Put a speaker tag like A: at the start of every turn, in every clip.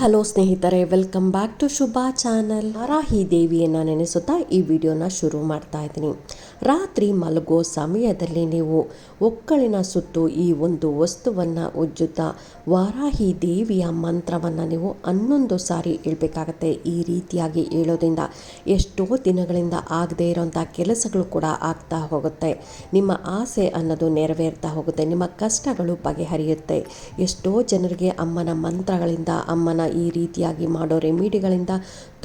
A: Hello ಸ್ನೇಹಿತರೆ welcome back to Shubha channel Varahi ದೇವಿಯನ್ನು ನೆನೆಸುತ್ತಾ ಈ ವಿಡಿಯೋನ ಶುರು ಮಾಡ್ತಾ ಇದ್ದೀನಿ. ರಾತ್ರಿ ಮಲಗೋ ಸಮಯದಲ್ಲಿ ನೀವು ಒಕ್ಕಳಿನ ಸುತ್ತು ಈ ಒಂದು ವಸ್ತುವನ್ನು ಉಜ್ಜುತ್ತಾ ವಾರಾಹಿ ದೇವಿಯ ಮಂತ್ರವನ್ನು ನೀವು ಹನ್ನೊಂದು ಸಾರಿ ಹೇಳ್ಬೇಕಾಗತ್ತೆ ಈ ರೀತಿಯಾಗಿ ಹೇಳೋದ್ರಿಂದ. ಎಷ್ಟೋ ದಿನಗಳಿಂದ ಆಗದೇ ಇರೋಂಥ ಕೆಲಸಗಳು ಕೂಡ ಆಗ್ತಾ ಹೋಗುತ್ತೆ. ನಿಮ್ಮ ಆಸೆ ಅನ್ನೋದು ನೆರವೇರ್ತಾ ಹೋಗುತ್ತೆ. ನಿಮ್ಮ ಕಷ್ಟಗಳು ಬಗೆಹರಿಯುತ್ತೆ. ಎಷ್ಟೋ ಜನರಿಗೆ ಅಮ್ಮನ ಮಂತ್ರಗಳಿಂದ, ಅಮ್ಮನ ಈ ರೀತಿಯಾಗಿ ಮಾಡೋ ರೆಮಿಡಿಗಳಿಂದ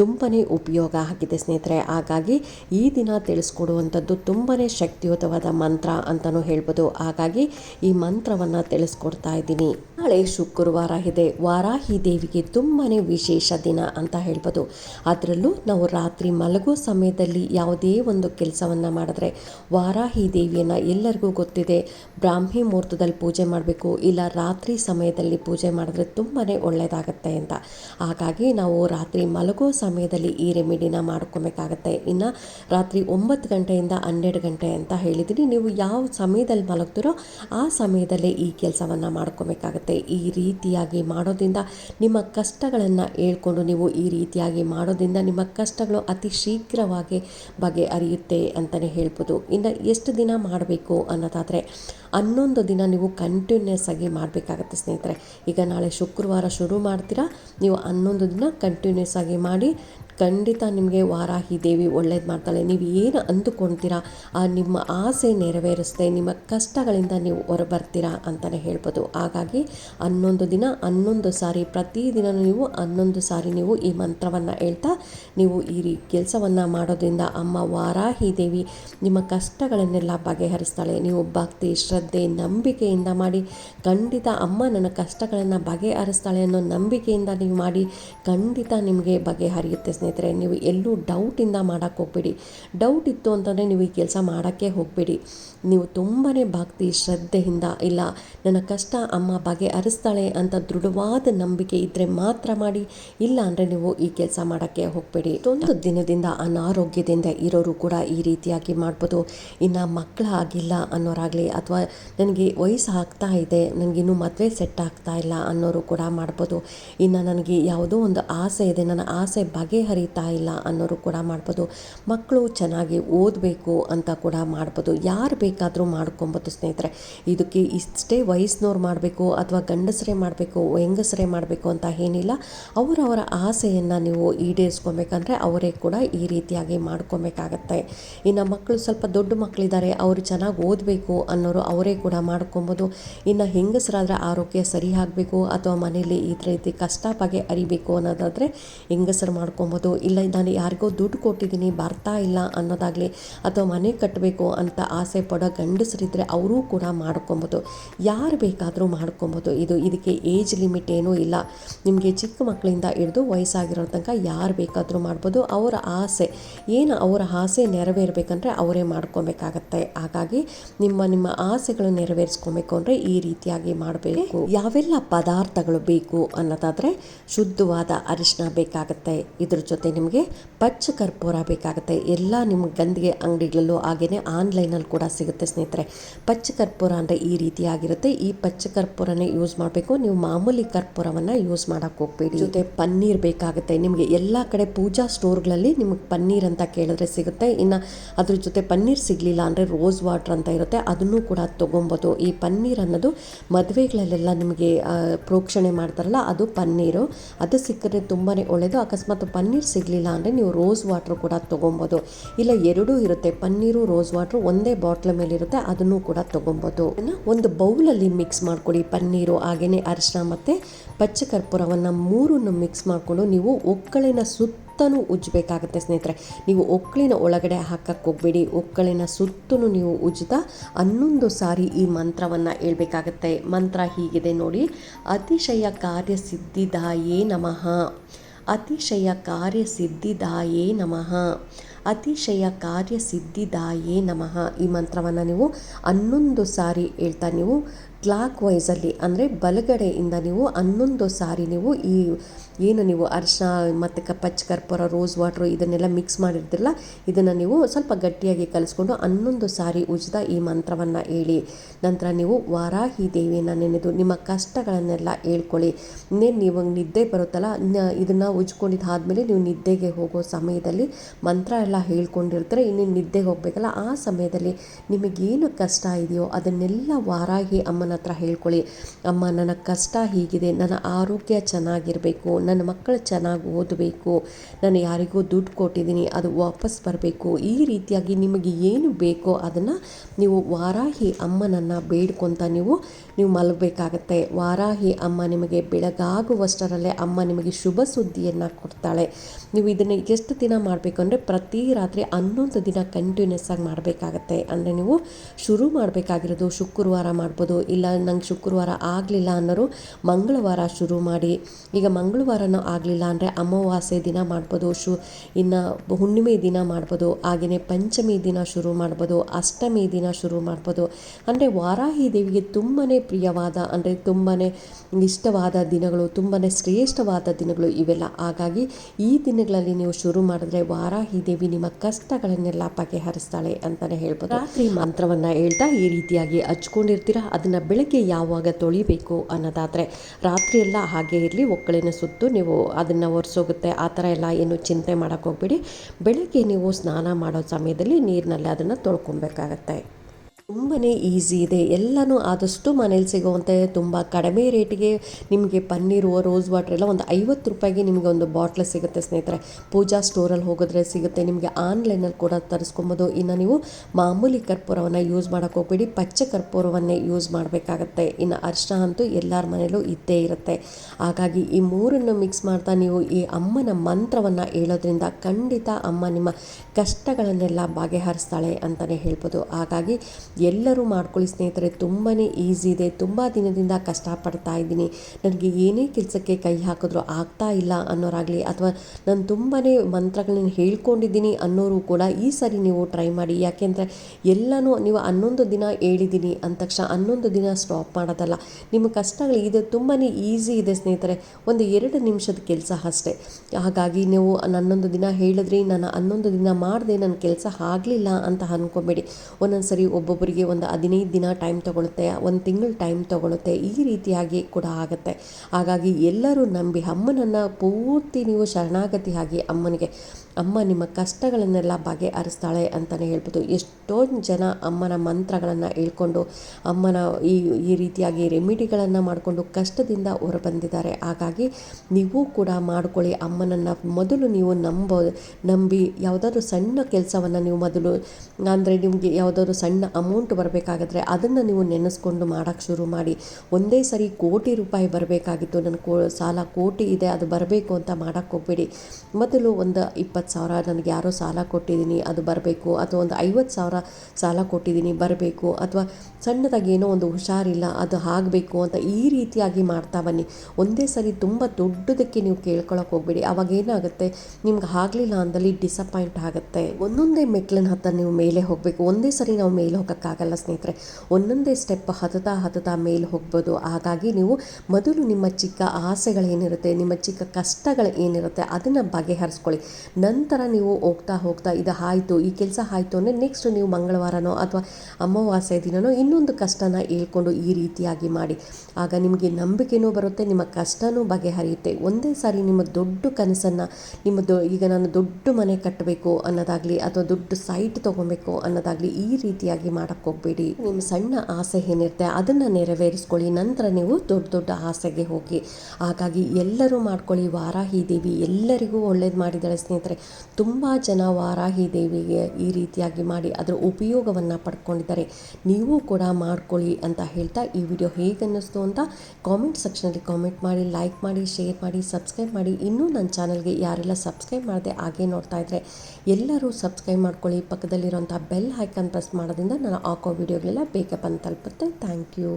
A: ತುಂಬಾ ಉಪಯೋಗ ಆಗಿದೆ ಸ್ನೇಹಿತರೆ. ಹಾಗಾಗಿ ಈ ದಿನ ತಿಳಿಸ್ಕೊಡುವಂಥದ್ದು ತುಂಬಾ ಶಕ್ತಿಯುತವಾದ ಮಂತ್ರ ಅಂತಲೂ ಹೇಳ್ಬೋದು. ಹಾಗಾಗಿ ಈ ಮಂತ್ರವನ್ನು ತಿಳಿಸ್ಕೊಡ್ತಾ ಇದ್ದೀನಿ. ನಾಳೆ ಶುಕ್ರವಾರ ಇದೆ. ವಾರಾಹಿ ದೇವಿಗೆ ತುಂಬಾ ವಿಶೇಷ ದಿನ ಅಂತ ಹೇಳ್ಬೋದು. ಅದರಲ್ಲೂ ನಾವು ರಾತ್ರಿ ಮಲಗೋ ಸಮಯದಲ್ಲಿ ಯಾವುದೇ ಒಂದು ಕೆಲಸವನ್ನು ಮಾಡಿದ್ರೆ ವಾರಾಹಿ ದೇವಿಯನ್ನು ಎಲ್ಲರಿಗೂ ಗೊತ್ತಿದೆ. ಬ್ರಾಹ್ಮಿ ಮುಹೂರ್ತದಲ್ಲಿ ಪೂಜೆ ಮಾಡಬೇಕು. ಇಲ್ಲ ರಾತ್ರಿ ಸಮಯದಲ್ಲಿ ಪೂಜೆ ಮಾಡಿದ್ರೆ ತುಂಬಾ ಒಳ್ಳೆಯದಾಗತ್ತೆ ಅಂತ. ಹಾಗಾಗಿ ನಾವು ರಾತ್ರಿ ಮಲಗೋ ಸಮಯದಲ್ಲಿ ಈ ರೆಮಿಡಿನ ಮಾಡ್ಕೊಬೇಕಾಗತ್ತೆ. ಇನ್ನು ರಾತ್ರಿ ಒಂಬತ್ತು ಗಂಟೆಯಿಂದ ಹನ್ನೆರಡು ಗಂಟೆ ಅಂತ ಹೇಳಿದ್ದೀನಿ. ನೀವು ಯಾವ ಸಮಯದಲ್ಲಿ ಮಲಗ್ತೀರೋ ಆ ಸಮಯದಲ್ಲೇ ಈ ಕೆಲಸವನ್ನು ಮಾಡ್ಕೊಬೇಕಾಗತ್ತೆ. ಈ ರೀತಿಯಾಗಿ ಮಾಡೋದ್ರಿಂದ ನಿಮ್ಮ ಕಷ್ಟಗಳನ್ನು ಹೇಳ್ಕೊಂಡು ನೀವು ಈ ರೀತಿಯಾಗಿ ಮಾಡೋದ್ರಿಂದ ನಿಮ್ಮ ಕಷ್ಟಗಳು ಅತಿ ಶೀಘ್ರವಾಗಿ ಬಗೆಹರಿಯುತ್ತೆ ಅಂತಲೇ ಹೇಳ್ಬೋದು. ಇನ್ನು ಎಷ್ಟು ದಿನ ಮಾಡಬೇಕು ಅನ್ನೋದಾದರೆ ಹನ್ನೊಂದು ದಿನ ನೀವು ಕಂಟಿನ್ಯೂಸ್ ಆಗಿ ಮಾಡಬೇಕಾಗತ್ತೆ ಸ್ನೇಹಿತರೆ. ಈಗ ನಾಳೆ ಶುಕ್ರವಾರ ಶುರು ಮಾಡ್ತೀರಾ? ನೀವು ಹನ್ನೊಂದು ದಿನ ಕಂಟಿನ್ಯೂಸ್ ಆಗಿ ಮಾಡಿ ಖಂಡಿತ ನಿಮಗೆ ವಾರಾಹಿ ದೇವಿ ಒಳ್ಳೇದು ಮಾಡ್ತಾಳೆ. ನೀವು ಏನು ಅಂದುಕೊಳ್ತೀರಾ ಆ ನಿಮ್ಮ ಆಸೆ ನೆರವೇರಿಸ್ದೆ, ನಿಮ್ಮ ಕಷ್ಟಗಳಿಂದ ನೀವು ಹೊರಬರ್ತೀರಾ ಅಂತಲೇ ಹೇಳ್ಬೋದು. ಹಾಗಾಗಿ ಹನ್ನೊಂದು ದಿನ, ಹನ್ನೊಂದು ಸಾರಿ ಪ್ರತಿದಿನ ನೀವು ಹನ್ನೊಂದು ಸಾರಿ ನೀವು ಈ ಮಂತ್ರವನ್ನು ಹೇಳ್ತಾ, ನೀವು ಈ ರೀ ಕೆಲಸವನ್ನು ಮಾಡೋದ್ರಿಂದ ಅಮ್ಮ ವಾರಾಹಿ ದೇವಿ ನಿಮ್ಮ ಕಷ್ಟಗಳನ್ನೆಲ್ಲ ಬಗೆಹರಿಸ್ತಾಳೆ. ನೀವು ಭಕ್ತಿ, ಶ್ರದ್ಧೆ, ನಂಬಿಕೆಯಿಂದ ಮಾಡಿ, ಖಂಡಿತ ಅಮ್ಮ ನನ್ನ ಕಷ್ಟಗಳನ್ನು ಬಗೆಹರಿಸ್ತಾಳೆ ಅನ್ನೋ ನಂಬಿಕೆಯಿಂದ ನೀವು ಮಾಡಿ, ಖಂಡಿತ ನಿಮಗೆ ಬಗೆಹರಿಯುತ್ತೆ ಸ್ನೇಹಿತರೆ. ನೀವು ಎಲ್ಲೂ ಡೌಟಿಂದ ಮಾಡೋಕ್ಕೆ ಹೋಗ್ಬೇಡಿ. ಡೌಟ್ ಇತ್ತು ಅಂತಂದರೆ ನೀವು ಈ ಕೆಲಸ ಮಾಡೋಕ್ಕೆ ಹೋಗಬೇಡಿ. ನೀವು ತುಂಬಾ ಭಕ್ತಿ, ಶ್ರದ್ಧೆಯಿಂದ, ಇಲ್ಲ ನನ್ನ ಕಷ್ಟ ಅಮ್ಮ ಬಗೆ ಬಗೆಹರಿಸ್ತಾಳೆ ಅಂತ ದೃಢವಾದ ನಂಬಿಕೆ ಇದ್ದರೆ ಮಾತ್ರ ಮಾಡಿ. ಇಲ್ಲ ಅಂದರೆ ನೀವು ಈ ಕೆಲಸ ಮಾಡೋಕ್ಕೆ ಹೋಗಬೇಡಿ. ಒಂದು ದಿನದಿಂದ ಅನಾರೋಗ್ಯದಿಂದ ಇರೋರು ಕೂಡ ಈ ರೀತಿಯಾಗಿ ಮಾಡ್ಬೋದು. ಇನ್ನು ಮಕ್ಕಳಾಗಿಲ್ಲ ಅನ್ನೋರಾಗಲಿ ಅಥವಾ ನನಗೆ ವಯಸ್ಸು ಆಗ್ತಾ ಇದೆ, ನನಗಿನ್ನೂ ಮದುವೆ ಸೆಟ್ ಆಗ್ತಾ ಇಲ್ಲ ಅನ್ನೋರು ಕೂಡ ಮಾಡ್ಬೋದು. ಇನ್ನು ನನಗೆ ಯಾವುದೋ ಒಂದು ಆಸೆ ಇದೆ, ನನ್ನ ಆಸೆ ಬಗೆಹರಿತಾ ಇಲ್ಲ ಅನ್ನೋರು ಕೂಡ ಮಾಡ್ಬೋದು. ಮಕ್ಕಳು ಚೆನ್ನಾಗಿ ಓದಬೇಕು ಅಂತ ಕೂಡ ಮಾಡ್ಬೋದು. ಯಾರು ಬೇಕಾದರೂ ಮಾಡ್ಕೊಬೋದು ಸ್ನೇಹಿತರೆ. ಇದಕ್ಕೆ ಇಷ್ಟೇ ವಯಸ್ಸಿನವ್ರು ಮಾಡಬೇಕು ಅಥವಾ ಗಂಡಸರೇ ಮಾಡಬೇಕು, ಹೆಂಗಸರೇ ಮಾಡಬೇಕು ಅಂತ ಏನಿಲ್ಲ. ಅವರವರ ಆಸೆಯನ್ನು ನೀವು ಈಡೇರಿಸ್ಕೊಬೇಕಂದ್ರೆ ಅವರೇ ಕೂಡ ಈ ರೀತಿಯಾಗಿ ಮಾಡ್ಕೊಬೇಕಾಗತ್ತೆ. ಇನ್ನು ಮಕ್ಕಳು ಸ್ವಲ್ಪ ದೊಡ್ಡ ಮಕ್ಕಳಿದ್ದಾರೆ, ಅವರು ಚೆನ್ನಾಗಿ ಓದಬೇಕು ಅನ್ನೋರು ಅವರೇ ಕೂಡ ಮಾಡ್ಕೊಬೋದು. ಇನ್ನು ಹೆಂಗಸರಾದರೆ ಆರೋಗ್ಯ ಸರಿ ಆಗಬೇಕು ಅಥವಾ ಮನೇಲಿ ಈ ರೀತಿ ಕಷ್ಟ ಬಗೆ ಅರಿಬೇಕು ಅನ್ನೋದಾದರೆ ಹೆಂಗಸರು ಮಾಡ್ಕೊಬೋದು. ಇಲ್ಲ, ನಾನು ಯಾರಿಗೋ ದುಡ್ಡು ಕೊಟ್ಟಿದ್ದೀನಿ, ಬರ್ತಾ ಇಲ್ಲ ಅನ್ನೋದಾಗಲಿ ಅಥವಾ ಮನೆ ಕಟ್ಟಬೇಕು ಅಂತ ಆಸೆ ಪಡೋ ಗಂಡಸರಿದ್ದರೆ ಅವರೂ ಕೂಡ ಮಾಡ್ಕೊಬೋದು. ಯಾರು ಬೇಕಾದರೂ ಮಾಡ್ಕೊಬೋದು. ಇದು ಇದಕ್ಕೆ ಏಜ್ ಲಿಮಿಟ್ ಏನೂ ಇಲ್ಲ. ನಿಮಗೆ ಚಿಕ್ಕ ಮಕ್ಕಳಿಂದ ಹಿಡಿದು ವಯಸ್ಸಾಗಿರೋ ತನಕ ಯಾರು ಬೇಕಾದರೂ ಮಾಡ್ಬೋದು. ಅವರ ಆಸೆ, ಏನು ಅವರ ಆಸೆ ನೆರವೇರಬೇಕಂದ್ರೆ ಅವರೇ ಮಾಡ್ಕೊಬೇಕಾಗತ್ತೆ. ಹಾಗಾಗಿ ನಿಮ್ಮ ನಿಮ್ಮ ಆಸೆಗಳು ನೆರವೇರಿಸ್ಕೊಬೇಕು ಅಂದರೆ ಈ ರೀತಿಯಾಗಿ ಮಾಡಬೇಕು. ಯಾವೆಲ್ಲ ಪದಾರ್ಥಗಳು ಬೇಕು ಅನ್ನೋದಾದರೆ ಶುದ್ಧವಾದ ಅರಿಶಿನ ಬೇಕಾಗುತ್ತೆ. ಇದ್ರ ಜೊತೆ ನಿಮಗೆ ಪಚ್ಚ ಕರ್ಪೂರ ಬೇಕಾಗುತ್ತೆ. ಎಲ್ಲ ನಿಮ್ಮ ಗಂದಿಗೆ ಅಂಗಡಿಗಳಲ್ಲೂ ಹಾಗೆಯೇ ಆನ್ಲೈನಲ್ಲಿ ಕೂಡ ಸಿಗುತ್ತೆ ಸ್ನೇಹಿತರೆ. ಪಚ್ಚ ಕರ್ಪೂರ ಅಂದರೆ ಈ ರೀತಿಯಾಗಿರುತ್ತೆ ಈ ಪಚ್ಚ ಕರ್ಪೂರನೇ ಯೂಸ್ ಮಾಡಬೇಕು. ನೀವು ಮಾಮೂಲಿ ಕರ್ಪೂರವನ್ನು ಯೂಸ್ ಮಾಡೋಕ್ಕೆ ಹೋಗಬೇಡಿ. ಜೊತೆ ಪನ್ನೀರ್ ಬೇಕಾಗುತ್ತೆ. ನಿಮಗೆ ಎಲ್ಲ ಕಡೆ ಪೂಜಾ ಸ್ಟೋರ್ಗಳಲ್ಲಿ ನಿಮಗೆ ಪನ್ನೀರ್ ಅಂತ ಕೇಳಿದ್ರೆ ಸಿಗುತ್ತೆ. ಇನ್ನು ಅದ್ರ ಜೊತೆ ಪನ್ನೀರ್ ಸಿಗಲಿಲ್ಲ ಅಂದರೆ ರೋಸ್ ವಾಟರ್ ಅಂತ ಇರುತ್ತೆ. ಅದನ್ನು ಕೂಡ ತೊಗೊಬೋದು. ಈ ಪನ್ನೀರ್ ಅನ್ನೋದು ಮದುವೆಗಳಲ್ಲೆಲ್ಲ ನಿಮಗೆ ಪ್ರೋಕ್ಷಣೆ ಮಾಡ್ತಾರಲ್ಲ, ಅದು ಪನ್ನೀರು. ಅದು ಸಿಕ್ಕರೆ ತುಂಬಾ ಒಳ್ಳೆಯದು ಅಕಸ್ಮಾತ್ ಪನ್ನೀರ್ ಸಿಗಲಿಲ್ಲ ಅಂದರೆ ನೀವು ರೋಸ್ ವಾಟ್ರ್ ಕೂಡ ತೊಗೊಬೋದು. ಇಲ್ಲ, ಎರಡೂ ಇರುತ್ತೆ. ಪನ್ನೀರು ರೋಸ್ ವಾಟ್ರ್ ಒಂದೇ ಬಾಟ್ಲ ಮೇಲಿರುತ್ತೆ, ಅದನ್ನು ಕೂಡ ತೊಗೊಬೋದು. ಒಂದು ಬೌಲಲ್ಲಿ ಮಿಕ್ಸ್ ಮಾಡಿಕೊಡಿ ಪನ್ನೀರು ಹಾಗೆಯೇ ಅರಿಶಿನ ಮತ್ತು ಪಚ್ಚ ಕರ್ಪೂರವನ್ನು ಮೂರನ್ನು ಮಿಕ್ಸ್ ಮಾಡಿಕೊಂಡು ನೀವು ಒಕ್ಕಳಿನ ಸುತ್ತಲೂ ಉಜ್ಜಬೇಕಾಗುತ್ತೆ ಸ್ನೇಹಿತರೆ. ನೀವು ಒಕ್ಕಳಿನ ಒಳಗಡೆ ಹಾಕಕ್ಕೆ ಹೋಗಬೇಡಿ. ಒಕ್ಕಳಿನ ಸುತ್ತನು ನೀವು ಉಜ್ಜುತ್ತಾ ಹನ್ನೊಂದು ಸಾರಿ ಈ ಮಂತ್ರವನ್ನು ಹೇಳ್ಬೇಕಾಗತ್ತೆ. ಮಂತ್ರ ಹೀಗಿದೆ ನೋಡಿ. ಅತಿಶಯ ಕಾರ್ಯ ಕಾರ್ಯಸಿದ್ಧಿದಾಯೇ ನಮಃ. ಅತಿಶಯ ಕಾರ್ಯ ಸಿದ್ಧಿದಾಯೇ ನಮಃ. ಅತಿಶಯ ಕಾರ್ಯ ಸಿದ್ಧಿದಾಯೇ ನಮಃ. ಈ ಮಂತ್ರವನ್ನು ನೀವು ಹನ್ನೊಂದು ಸಾರಿ ಹೇಳ್ತಾ ನೀವು ಕ್ಲಾಕ್ ವೈಸಲ್ಲಿ ಅಂದರೆ ಬಲಗಡೆಯಿಂದ ನೀವು ಹನ್ನೊಂದು ಸಾರಿ ನೀವು ಈ ಏನು ನೀವು ಅರಿಶಿನ ಮತ್ತು ಕಪ್ಪಚ್ ಕರ್ಪೂರ ರೋಸ್ ವಾಟ್ರು ಇದನ್ನೆಲ್ಲ ಮಿಕ್ಸ್ ಮಾಡಿರ್ತಿರಲ್ಲ, ಇದನ್ನು ನೀವು ಸ್ವಲ್ಪ ಗಟ್ಟಿಯಾಗಿ ಕಲಿಸ್ಕೊಂಡು ಹನ್ನೊಂದು ಸಾರಿ ಉಜ್ಜಿದ ಈ ಮಂತ್ರವನ್ನು ಹೇಳಿ. ನಂತರ ನೀವು ವಾರಾಹಿ ದೇವಿಯನ್ನು ನೆನೆದು ನಿಮ್ಮ ಕಷ್ಟಗಳನ್ನೆಲ್ಲ ಹೇಳ್ಕೊಳ್ಳಿ. ಇನ್ನೇನು ನೀವು ನಿದ್ದೆ ಬರುತ್ತಲ್ಲ ಇದನ್ನು ಉಜ್ಕೊಂಡಿದ್ದಾದಮೇಲೆ ನೀವು ನಿದ್ದೆಗೆ ಹೋಗೋ ಸಮಯದಲ್ಲಿ ಮಂತ್ರ ಎಲ್ಲ ಹೇಳ್ಕೊಂಡಿರ್ತಾರೆ, ಇನ್ನೇನು ನಿದ್ದೆಗೆ ಹೋಗಬೇಕಲ್ಲ, ಆ ಸಮಯದಲ್ಲಿ ನಿಮಗೇನು ಕಷ್ಟ ಇದೆಯೋ ಅದನ್ನೆಲ್ಲ ವಾರಾಹಿ ಅಮ್ಮನ ಹತ್ರ ಹೇಳ್ಕೊಳ್ಳಿ, ಅಮ್ಮ, ನನ್ನ ಕಷ್ಟ ಹೀಗಿದೆ, ನನ್ನ ಆರೋಗ್ಯ ಚೆನ್ನಾಗಿರಬೇಕು, ನನ್ನ ಮಕ್ಕಳು ಚೆನ್ನಾಗಿ ಓದಬೇಕು, ನಾನು ಯಾರಿಗೂ ದುಡ್ಡು ಕೊಟ್ಟಿದ್ದೀನಿ, ಅದು ವಾಪಸ್ ಬರಬೇಕು, ಈ ರೀತಿಯಾಗಿ ನಿಮಗೆ ಏನು ಬೇಕೋ ಅದನ್ನು ನೀವು ವಾರಾಹಿ ಅಮ್ಮನನ್ನು ಬೇಡ್ಕೊತ ನೀವು ನೀವು ಮಲಗಬೇಕಾಗತ್ತೆ. ವಾರಾಹಿ ಅಮ್ಮ ನಿಮಗೆ ಬೆಳಗಾಗುವಷ್ಟರಲ್ಲೇ ಅಮ್ಮ ನಿಮಗೆ ಶುಭ ಸುದ್ದಿಯನ್ನು ಕೊಡ್ತಾಳೆ. ನೀವು ಇದನ್ನು ಎಷ್ಟು ದಿನ ಮಾಡಬೇಕು ಅಂದರೆ ಪ್ರತಿ ರಾತ್ರಿ ಹನ್ನೊಂದು ದಿನ ಕಂಟಿನ್ಯೂಸ್ ಆಗಿ ಮಾಡಬೇಕಾಗತ್ತೆ. ಅಂದರೆ ನೀವು ಶುರು ಮಾಡಬೇಕಾಗಿರೋದು ಶುಕ್ರವಾರ ಮಾಡ್ಬೋದು, ಇಲ್ಲ ನಂಗೆ ಶುಕ್ರವಾರ ಆಗಲಿಲ್ಲ ಅನ್ನೋರು ಮಂಗಳವಾರ ಶುರು ಮಾಡಿ. ಈಗ ಮಂಗಳವಾರನೂ ಆಗಲಿಲ್ಲ ಅಂದರೆ ಅಮಾವಾಸ್ಯೆ ದಿನ ಮಾಡ್ಬೋದು ಶು ಇನ್ನು ಹುಣ್ಣಿಮೆ ದಿನ ಮಾಡ್ಬೋದು ಹಾಗೆಯೇ ಪಂಚಮಿ ದಿನ ಶುರು ಮಾಡ್ಬೋದು ಅಷ್ಟಮಿ ದಿನ ಶುರು ಮಾಡ್ಬೋದು. ಅಂದರೆ ವಾರಾಹಿ ದೇವಿಗೆ ತುಂಬಾ ಪ್ರಿಯವಾದ ಅಂದರೆ ತುಂಬಾ ಇಷ್ಟವಾದ ದಿನಗಳು ತುಂಬಾ ಶ್ರೇಷ್ಠವಾದ ದಿನಗಳು ಇವೆಲ್ಲ. ಹಾಗಾಗಿ ಈ ದಿನಗಳಲ್ಲಿ ನೀವು ಶುರು ಮಾಡಿದ್ರೆ ವಾರಾಹಿ ದೇವಿ ನಿಮ್ಮ ಕಷ್ಟಗಳನ್ನೆಲ್ಲ ಬಗೆಹರಿಸ್ತಾಳೆ ಅಂತಲೇ ಹೇಳ್ಬೋದು. ರಾತ್ರಿ ಮಂತ್ರವನ್ನು ಹೇಳ್ತಾ ಈ ರೀತಿಯಾಗಿ ಹಚ್ಕೊಂಡಿರ್ತೀರಾ ಅದನ್ನು ಬೆಳಗ್ಗೆ ಯಾವಾಗ ತೊಳಿಬೇಕು ಅನ್ನೋದಾದರೆ ರಾತ್ರಿ ಎಲ್ಲ ಹಾಗೆ ಇರಲಿ ಒಕ್ಕಳಿನ ಸುತ್ತು ನೀವು ಅದನ್ನು ಒರೆಸೋಗುತ್ತೆ, ಆ ಥರ ಎಲ್ಲ ಏನು ಚಿಂತೆ ಮಾಡೋಕ್ಕೆ ಹೋಗ್ಬೇಡಿ. ಬೆಳಗ್ಗೆ ನೀವು ಸ್ನಾನ ಮಾಡೋ ಸಮಯದಲ್ಲಿ ನೀರಿನಲ್ಲಿ ಅದನ್ನು ತೊಳ್ಕೊಬೇಕಾಗತ್ತೆ. ತುಂಬಾ ಈಸಿ ಇದೆ. ಎಲ್ಲನೂ ಆದಷ್ಟು ಮನೇಲಿ ಸಿಗುವಂತೆ ತುಂಬ ಕಡಿಮೆ ರೇಟಿಗೆ ನಿಮಗೆ ಪನ್ನೀರು ರೋಸ್ ವಾಟರ್ ಎಲ್ಲ ಒಂದು ಐವತ್ತು ರೂಪಾಯಿಗೆ ನಿಮಗೆ ಒಂದು ಬಾಟ್ಲ್ ಸಿಗುತ್ತೆ ಸ್ನೇಹಿತರೆ. ಪೂಜಾ ಸ್ಟೋರಲ್ಲಿ ಹೋಗಿದ್ರೆ ಸಿಗುತ್ತೆ. ನಿಮಗೆ ಆನ್ಲೈನಲ್ಲಿ ಕೂಡ ತರಿಸ್ಕೊಬೋದು. ಇನ್ನು ನೀವು ಮಾಮೂಲಿ ಕರ್ಪೂರವನ್ನು ಯೂಸ್ ಮಾಡೋಕ್ಕೆ ಹೋಗ್ಬೇಡಿ. ಪಚ್ಚ ಕರ್ಪೂರವನ್ನೇ ಯೂಸ್ ಮಾಡಬೇಕಾಗತ್ತೆ. ಇನ್ನು ಅರ್ಶನ ಅಂತೂ ಎಲ್ಲರ ಮನೇಲೂ ಇದ್ದೇ ಇರುತ್ತೆ. ಹಾಗಾಗಿ ಈ ಮೂರನ್ನು ಮಿಕ್ಸ್ ಮಾಡ್ತಾ ನೀವು ಈ ಅಮ್ಮನ ಮಂತ್ರವನ್ನು ಹೇಳೋದ್ರಿಂದ ಖಂಡಿತ ಅಮ್ಮ ನಿಮ್ಮ ಕಷ್ಟಗಳನ್ನೆಲ್ಲ ಬಗೆಹರಿಸ್ತಾಳೆ ಅಂತಲೇ ಹೇಳ್ಬೋದು. ಹಾಗಾಗಿ ಎಲ್ಲರೂ ಮಾಡ್ಕೊಳ್ಳಿ ಸ್ನೇಹಿತರೆ ತುಂಬಾ ಈಸಿ ಇದೆ. ತುಂಬ ದಿನದಿಂದ ಕಷ್ಟಪಡ್ತಾ ಇದ್ದೀನಿ. ನನಗೆ ಏನೇ ಕೆಲಸಕ್ಕೆ ಕೈ ಹಾಕಿದ್ರು ಆಗ್ತಾ ಇಲ್ಲ ಅನ್ನೋರಾಗಲಿ ಅಥವಾ ನಾನು ತುಂಬಾ ಮಂತ್ರಗಳನ್ನ ಹೇಳ್ಕೊಂಡಿದ್ದೀನಿ ಅನ್ನೋರು ಕೂಡ ಈ ಸರಿ ನೀವು ಟ್ರೈ ಮಾಡಿ. ಯಾಕೆಂದರೆ ಎಲ್ಲನೂ ನೀವು ಹನ್ನೊಂದು ದಿನ ಹೇಳಿದ್ದೀನಿ ಅಂದ ತಕ್ಷಣ ಹನ್ನೊಂದು ದಿನ ಸ್ಟಾಪ್ ಮಾಡೋದಲ್ಲ. ನಿಮ್ಮ ಕಷ್ಟಗಳು ಇದು ತುಂಬಾ ಈಸಿ ಇದೆ ಸ್ನೇಹಿತರೆ. ಒಂದು ಎರಡು ನಿಮಿಷದ ಕೆಲಸ ಅಷ್ಟೇ. ಹಾಗಾಗಿ ನೀವು ಹನ್ನೊಂದು ದಿನ ಹೇಳಿದ್ರಿ, ನಾನು ಹನ್ನೊಂದು ದಿನ ಮಾಡಿದೆ ನನ್ನ ಕೆಲಸ ಆಗಲಿಲ್ಲ ಅಂತ ಅಂದ್ಕೊಬೇಡಿ ಒಂದೊಂದು ಸರಿ ಒಬ್ಬೊಬ್ಬರಿಗೆ ಅವರಿಗೆ ಒಂದು ಹದಿನೈದು ದಿನ ಟೈಮ್ ತಗೊಳುತ್ತೆ, ಒಂದು ತಿಂಗಳು ಟೈಮ್ ತಗೊಳುತ್ತೆ, ಈ ರೀತಿಯಾಗಿ ಕೂಡ ಆಗುತ್ತೆ. ಹಾಗಾಗಿ ಎಲ್ಲರೂ ನಂಬಿ ಅಮ್ಮನನ್ನು ಪೂರ್ತಿ ನೀವು ಶರಣಾಗತಿ ಆಗಿ ಅಮ್ಮನಿಗೆ ಅಮ್ಮ ನಿಮ್ಮ ಕಷ್ಟಗಳನ್ನೆಲ್ಲ ಬಗೆಹರಿಸ್ತಾಳೆ ಅಂತಲೇ ಹೇಳ್ಬೋದು. ಎಷ್ಟೊಂದು ಜನ ಅಮ್ಮನ ಮಂತ್ರಗಳನ್ನು ಹೇಳ್ಕೊಂಡು, ಅಮ್ಮನ ಈ ಈ ರೀತಿಯಾಗಿ ರೆಮಿಡಿಗಳನ್ನು ಮಾಡಿಕೊಂಡು ಕಷ್ಟದಿಂದ ಹೊರ ಬಂದಿದ್ದಾರೆ ಹಾಗಾಗಿ ನೀವು ಕೂಡ ಮಾಡ್ಕೊಳ್ಳಿ. ಅಮ್ಮನನ್ನು ಮೊದಲು ನೀವು ನಂಬೋ, ನಂಬಿ ಯಾವುದಾದ್ರೂ ಸಣ್ಣ ಕೆಲಸವನ್ನು ನೀವು ಮೊದಲು, ಅಂದರೆ ನಿಮಗೆ ಯಾವುದಾದ್ರೂ ಸಣ್ಣ ಅಮೌಂಟ್ ಬರಬೇಕಾಗಿದ್ರೆ ಅದನ್ನು ನೀವು ನೆನೆಸ್ಕೊಂಡು ಮಾಡೋಕ್ಕೆ ಶುರು ಮಾಡಿ. ಒಂದೇ ಸರಿ ಕೋಟಿ ರೂಪಾಯಿ ಬರಬೇಕಾಗಿತ್ತು. ನನ್ನ ಕೋ, ಸಾಲ ಕೋಟಿ ಇದೆ, ಅದು ಬರಬೇಕು ಅಂತ ಮಾಡೋಕ್ಕೆ ಹೋಗ್ಬೇಡಿ. ಮೊದಲು ಒಂದು ಇಪ್ಪತ್ತು ಇಪ್ಪತ್ತು ಸಾವಿರ, ನನಗೆ ಯಾರೋ ಸಾಲ ಕೊಟ್ಟಿದ್ದೀನಿ, ಅದು ಬರಬೇಕು. ಅಥವಾ ಒಂದು ಐವತ್ತು ಸಾವಿರ ಸಾಲ ಕೊಟ್ಟಿದ್ದೀನಿ, ಬರಬೇಕು. ಅಥವಾ ಸಣ್ಣದಾಗಿ ಏನೋ ಒಂದು ಹುಷಾರಿಲ್ಲ, ಅದು ಆಗಬೇಕು ಅಂತ ಈ ರೀತಿಯಾಗಿ ಮಾಡ್ತಾ ಬನ್ನಿ. ಒಂದೇ ಸರಿ ತುಂಬ ದೊಡ್ಡದಕ್ಕೆ ನೀವು ಕೇಳ್ಕೊಳಕ್ಕೆ ಹೋಗ್ಬೇಡಿ. ಅವಾಗ ಏನಾಗುತ್ತೆ? ನಿಮ್ಗೆ ಆಗಲಿಲ್ಲ ಅಂದಲ್ಲಿ ಡಿಸಪಾಯಿಂಟ್ ಆಗುತ್ತೆ. ಒಂದೊಂದೇ ಮೆಟ್ಲನ್ನ ಹತ್ತ ನೀವು ಮೇಲೆ ಹೋಗಬೇಕು. ಒಂದೇ ಸರಿ ನಾವು ಮೇಲೆ ಹೋಗೋಕ್ಕಾಗಲ್ಲ ಸ್ನೇಹಿತರೆ. ಒಂದೊಂದೇ ಸ್ಟೆಪ್ ಹತ್ತತಾ ಹತ್ತತಾ ಮೇಲೆ ಹೋಗ್ಬೋದು. ಹಾಗಾಗಿ ನೀವು ಮೊದಲು ನಿಮ್ಮ ಚಿಕ್ಕ ಆಸೆಗಳೇನಿರುತ್ತೆ, ನಿಮ್ಮ ಚಿಕ್ಕ ಕಷ್ಟಗಳು ಏನಿರುತ್ತೆ ಅದನ್ನು ಬಗೆಹರಿಸ್ಕೊಳ್ಳಿ. ನಂತರ ನೀವು ಹೋಗ್ತಾ ಹೋಗ್ತಾ ಇದು ಆಯಿತು ಈ ಕೆಲಸ ಆಯಿತು ಅಂದರೆ ನೆಕ್ಸ್ಟ್ ನೀವು ಮಂಗಳವಾರನೋ ಅಥವಾ ಅಮಾವಾಸ್ಯ ದಿನನೋ ಇನ್ನೊಂದು ಕಷ್ಟನ ಹೇಳ್ಕೊಂಡು ಈ ರೀತಿಯಾಗಿ ಮಾಡಿ. ಆಗ ನಿಮಗೆ ನಂಬಿಕೆನೂ ಬರುತ್ತೆ, ನಿಮ್ಮ ಕಷ್ಟನೂ ಬಗೆಹರಿಯುತ್ತೆ. ಒಂದೇ ಸಾರಿ ನಿಮ್ಮ ದೊಡ್ಡ ಕನಸನ್ನು ನಿಮ್ಮ ಈಗ ನಾನು ದೊಡ್ಡ ಮನೆ ಕಟ್ಟಬೇಕು ಅನ್ನೋದಾಗಲಿ ಅಥವಾ ದೊಡ್ಡ ಸೈಟ್ ತೊಗೊಬೇಕು ಅನ್ನೋದಾಗಲಿ ಈ ರೀತಿಯಾಗಿ ಮಾಡೋಕ್ಕೆ ಹೋಗಬೇಡಿ. ನಿಮ್ಮ ಸಣ್ಣ ಆಸೆ ಏನಿರುತ್ತೆ ಅದನ್ನು ನೆರವೇರಿಸ್ಕೊಳ್ಳಿ, ನಂತರ ನೀವು ದೊಡ್ಡ ದೊಡ್ಡ ಆಸೆಗೆ ಹೋಗಿ. ಹಾಗಾಗಿ ಎಲ್ಲರೂ ಮಾಡ್ಕೊಳ್ಳಿ, ವಾರಾಹಿ ದೇವಿ ಎಲ್ಲರಿಗೂ ಒಳ್ಳೇದು ಮಾಡಿದ್ದಾಳೆ ಸ್ನೇಹಿತರೆ. ತುಂಬ ಜನ ವಾರಾಹಿ ದೇವಿಗೆ ಈ ರೀತಿಯಾಗಿ ಮಾಡಿ ಅದರ ಉಪಯೋಗವನ್ನು ಪಡ್ಕೊಂಡಿದ್ದಾರೆ. ನೀವು ಕೂಡ ಮಾಡ್ಕೊಳ್ಳಿ ಅಂತ ಹೇಳ್ತಾ ಈ ವಿಡಿಯೋ ಹೇಗೆ ಅನ್ನಿಸ್ತು ಅಂತ ಕಾಮೆಂಟ್ ಸೆಕ್ಷನಲ್ಲಿ ಕಾಮೆಂಟ್ ಮಾಡಿ ಲೈಕ್ ಮಾಡಿ ಶೇರ್ ಮಾಡಿ ಸಬ್ಸ್ಕ್ರೈಬ್ ಮಾಡಿ. ಇನ್ನೂ ನನ್ನ ಚಾನಲ್ಗೆ ಯಾರೆಲ್ಲ ಸಬ್ಸ್ಕ್ರೈಬ್ ಮಾಡದೆ ಹಾಗೆ ನೋಡ್ತಾ ಇದ್ದರೆ ಎಲ್ಲರೂ ಸಬ್ಸ್ಕ್ರೈಬ್ ಮಾಡ್ಕೊಳ್ಳಿ. ಪಕ್ಕದಲ್ಲಿರುವಂಥ ಬೆಲ್ ಹೈಕನ್ ಪ್ರೆಸ್ ಮಾಡೋದ್ರಿಂದ ನಾನು ಹಾಕೋ ವಿಡಿಯೋಗಳೆಲ್ಲ ಬೇಗ ಬಂದು ತಲುಪುತ್ತೆ. Thank you